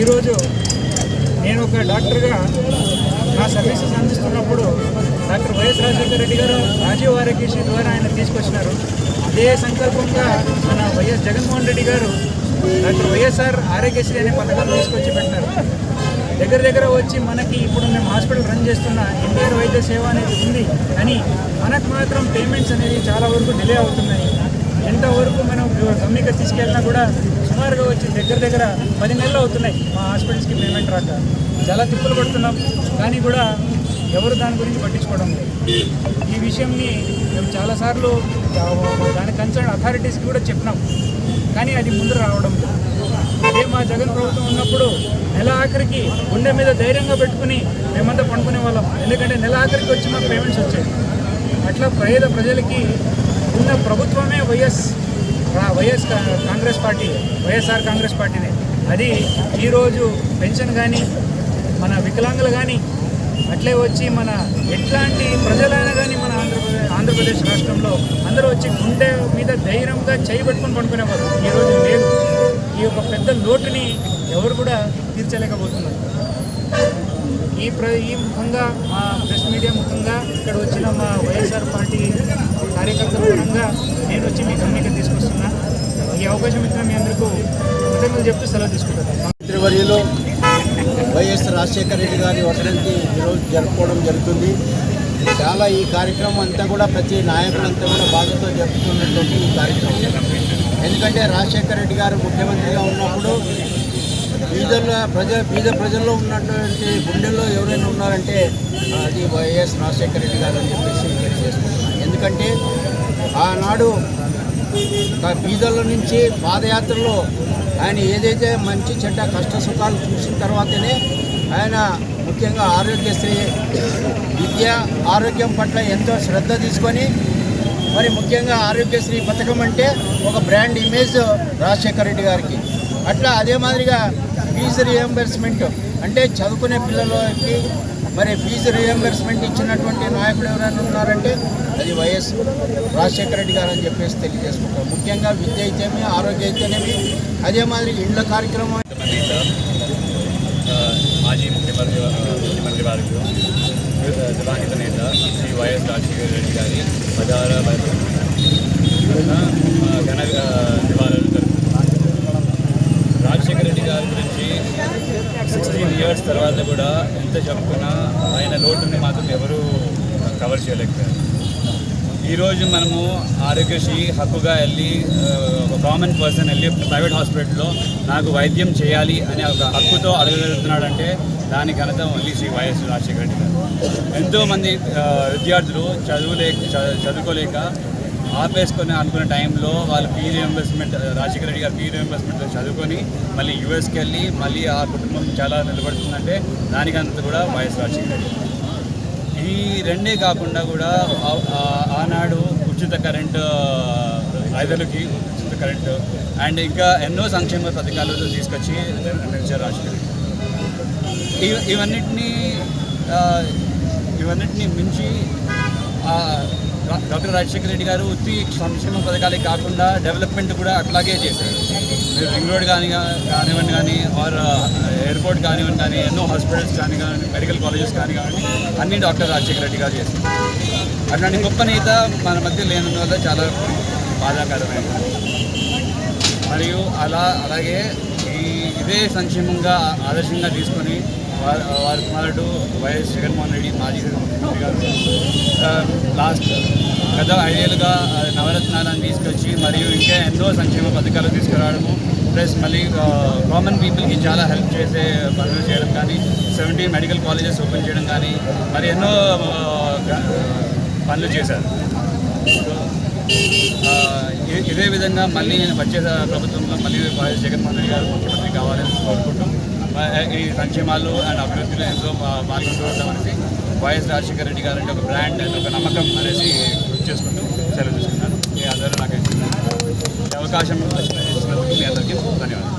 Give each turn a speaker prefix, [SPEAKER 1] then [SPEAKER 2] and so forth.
[SPEAKER 1] ఈరోజు నేను ఒక డాక్టర్గా నా services అందిస్తున్నప్పుడు doctor Y S Rajasekhara Reddy garu Rajiv Aarogyasri ద్వారా ఆయన తీసుకొచ్చినారు. అదే సంకల్పంగా మన వైఎస్ జగన్మోహన్ రెడ్డి గారు డాక్టర్ వైఎస్ఆర్ ఆరోగ్యశ్రీ అనే పథకాలు తీసుకొచ్చి పెట్టారు. దగ్గర దగ్గర వచ్చి మనకి ఇప్పుడు మేము హాస్పిటల్ రన్ చేస్తున్న ఎన్టీఆర్ వైద్య సేవ అనేది ఉంది కానీ మనకు మాత్రం పేమెంట్స్ అనేది చాలా వరకు డిలే అవుతున్నాయి. ఎంతవరకు మనం గమ్మిక తీసుకెళ్ళినా కూడా సుమారుగా వచ్చి దగ్గర దగ్గర పది నెలలు అవుతున్నాయి మా హాస్పిటల్స్కి పేమెంట్ రాక. చాలా తిప్పులు పడుతున్నాం. కానీ కూడా ఎవరు దాని గురించి పట్టించుకోవడం లేదు. ఈ విషయంని మేము చాలాసార్లు దాని కన్సర్న్ అథారిటీస్కి కూడా చెప్పినాం. కానీ అది ముందు రావడం లేదు. అదే మా జగన్ ప్రభుత్వం ఉన్నప్పుడు నెల ఆఖరికి గుండె మీద ధైర్యంగా పెట్టుకుని మేమంతా పండుకునే వాళ్ళం. ఎందుకంటే నెల ఆఖరికి వచ్చి మాకు పేమెంట్స్ వచ్చాయి. అట్లా పేద ప్రజలకి ఉన్న ప్రభుత్వమే వైఎస్ రా- వైఎస్ కా- కాంగ్రెస్ పార్టీ వైఎస్ఆర్ కాంగ్రెస్ పార్టీనే. అది ఈరోజు పెన్షన్ కానీ మన వికలాంగులు కానీ అట్లే వచ్చి మన ఎట్లాంటి ప్రజలైనా కానీ మన ఆంధ్రప్రదేశ్ ఆంధ్రప్రదేశ్ రాష్ట్రంలో అందరూ వచ్చి గుండె మీద ధైర్యంగా చేయబెట్టుకుని పడుకునేవారు. ఈరోజు లేదు. ఈ యొక్క పెద్ద లోటుని ఎవరు కూడా తీర్చలేకపోతున్నారు. ఈ ప్ర ఈ ముఖంగా మా ప్రెస్ మీడియా ముఖంగా ఇక్కడ వచ్చిన మా వైఎస్ఆర్ పార్టీ కార్యకర్తల పరంగా నేను వచ్చి మీ గమనిక తీసుకొస్తున్నా. ఈ అవకాశం ఇచ్చిన మీ అందరికీ కృతజ్ఞతలు చెప్తూ సెలవు తీసుకుంటాను
[SPEAKER 2] మంత్రివర్యులు వైఎస్ రాజశేఖర రెడ్డి గారి వర్ధంతి ఈరోజు జరుపుకోవడం జరుగుతుంది. చాలా ఈ కార్యక్రమం అంతా కూడా ప్రతి నాయకులంతా కూడా బాధతో జరుపుతున్నటువంటి ఈ కార్యక్రమం. ఎందుకంటే రాజశేఖర రెడ్డి గారు ముఖ్యమంత్రిగా ఉన్నప్పుడు బీదల ప్రజ బీద ప్రజల్లో ఉన్నటువంటి గుండెల్లో ఎవరైనా ఉన్నారంటే అది వైఎస్ రాజశేఖర రెడ్డి గారు అని చెప్పేసి తెలియజేసుకుంటున్నాను. ఎందుకంటే ఆనాడు ఆ నుంచి పాదయాత్రలో ఆయన ఏదైతే మంచి చెడ్డ కష్ట సుఖాలు చూసిన తర్వాతనే ఆయన ముఖ్యంగా ఆరోగ్యశ్రీ విద్య ఆరోగ్యం పట్ల ఎంతో శ్రద్ధ తీసుకొని మరి ముఖ్యంగా ఆరోగ్యశ్రీ పథకం అంటే ఒక బ్రాండ్ ఇమేజ్ రాజశేఖర రెడ్డి గారికి. అట్లా అదే మాదిరిగా ఫీజు రియంబర్స్మెంట్ అంటే చదువుకునే పిల్లలకి మరి ఫీజు రియంబర్స్మెంట్ ఇచ్చినటువంటి నాయకుడు ఎవరైనా ఉన్నారంటే అది వైఎస్ రాజశేఖర రెడ్డి గారు అని చెప్పేసి తెలియజేసుకుంటాం. ముఖ్యంగా విద్య అయితేమి ఆరోగ్య అయితేనేమి అదే మాదిరి ఇండ్ల కార్యక్రమం.
[SPEAKER 3] మాజీ ముఖ్యమంత్రి ముఖ్యమంత్రి వారికి దివంగత నేత శ్రీ వైఎస్ రాజశేఖర రెడ్డి గారి పదహార ఘన ఆ, నివాళులు జరుపుతున్నాను రాజశేఖర రెడ్డి గారి గురించి సిక్స్టీన్ ఇయర్స్ తర్వాత కూడా ఎంత చెప్పుకున్నా ఆయన లోటుని మాత్రం ఎవరూ కవర్ చేయలేకపోయారు ఈరోజు మనము ఆరోగ్యశ్రీ హక్కుగా వెళ్ళి ఒక కామన్ పర్సన్ వెళ్ళి ప్రైవేట్ హాస్పిటల్లో నాకు వైద్యం చేయాలి అనే ఒక హక్కుతో అడగగలుగుతున్నాడంటే దాని ఘనత only Shri Y S Rajasekhara Reddy garu. ఎంతోమంది విద్యార్థులు చదువులేక చ- చదువుకోలేక ఆపేసుకొని అనుకున్న టైంలో వాళ్ళు ఫీ రియంబర్స్మెంట్ రాజశేఖర రెడ్డి గారు ఫీ రియంబర్స్మెంట్ చదువుకొని మళ్ళీ యూఎస్కి వెళ్ళి మళ్ళీ ఆ కుటుంబం చాలా నిలబడుతుందంటే దానికంత కూడా వైఎస్ రాజశేఖర రెడ్డి. ఈ రెండే కాకుండా కూడా ఆనాడు ఉచిత కరెంటు రైతులకి ఉచిత కరెంటు అండ్ ఇంకా ఎన్నో సంక్షేమ పథకాలు తీసుకొచ్చి నిలిచారు రాజకీయ ఇవ ఇవన్నిటినీ ఇవన్నిటిని ఇవన్నిటినీ మించి డాక్టర్ రాజశేఖర రెడ్డి గారు ఉత్తి సంక్షేమ పథకాలే కాకుండా డెవలప్మెంట్ కూడా అట్లాగే చేశారు. మీరు రింగ్ రోడ్ కానీ కానివ్వండి కానీ ఆర్ ఎయిర్పోర్ట్ కానివ్వండి కానీ ఎన్నో హాస్పిటల్స్ కానీ కానీ మెడికల్ కాలేజెస్ కానీ కానివ్వండి అన్నీ డాక్టర్ రాజశేఖర రెడ్డి గారు చేశారు. అట్లాంటి గొప్ప నేత మన మధ్య లేనందువల్ల చాలా బాధాకరమైన మరియు అలా అలాగే ఈ ఇదే సంక్షేమంగా ఆదర్శంగా తీసుకొని వారి వారి కుమారుడు వైఎస్ జగన్మోహన్ రెడ్డి మాజీ ముఖ్యమంత్రి గారు. లాస్ట్ గత ఐదేళ్ళుగా నవరత్నాలను తీసుకొచ్చి మరియు ఇంకా ఎన్నో సంక్షేమ పథకాలు తీసుకురావడము ప్లస్ మళ్ళీ కామన్ పీపుల్కి చాలా హెల్ప్ చేసే పనులు చేయడం కానీ సెవెంటీ మెడికల్ కాలేజెస్ ఓపెన్ చేయడం కానీ మరి ఎన్నో పనులు చేశారు. ఇదే విధంగా మళ్ళీ నేను వచ్చే ప్రభుత్వంలో మళ్ళీ వైఎస్ జగన్మోహన్ రెడ్డి గారు ముఖ్యమంత్రి కావాలని కోరుకుంటూ ఈ సంక్షేమాలు అండ్ అభివృద్ధిలో ఎంతో పా- పాల్గొంటూ ఉంటామనేసి వైఎస్ రాజశేఖర రెడ్డి గారు అంటే ఒక బ్రాండ్ అండ్ ఒక నమ్మకం అనేసి గుర్తు చేసుకుంటూ సెలవు తీసుకున్నాను. మీ అందరూ నాకు ఈ అవకాశం మీ అందరికీ ధన్యవాదాలు.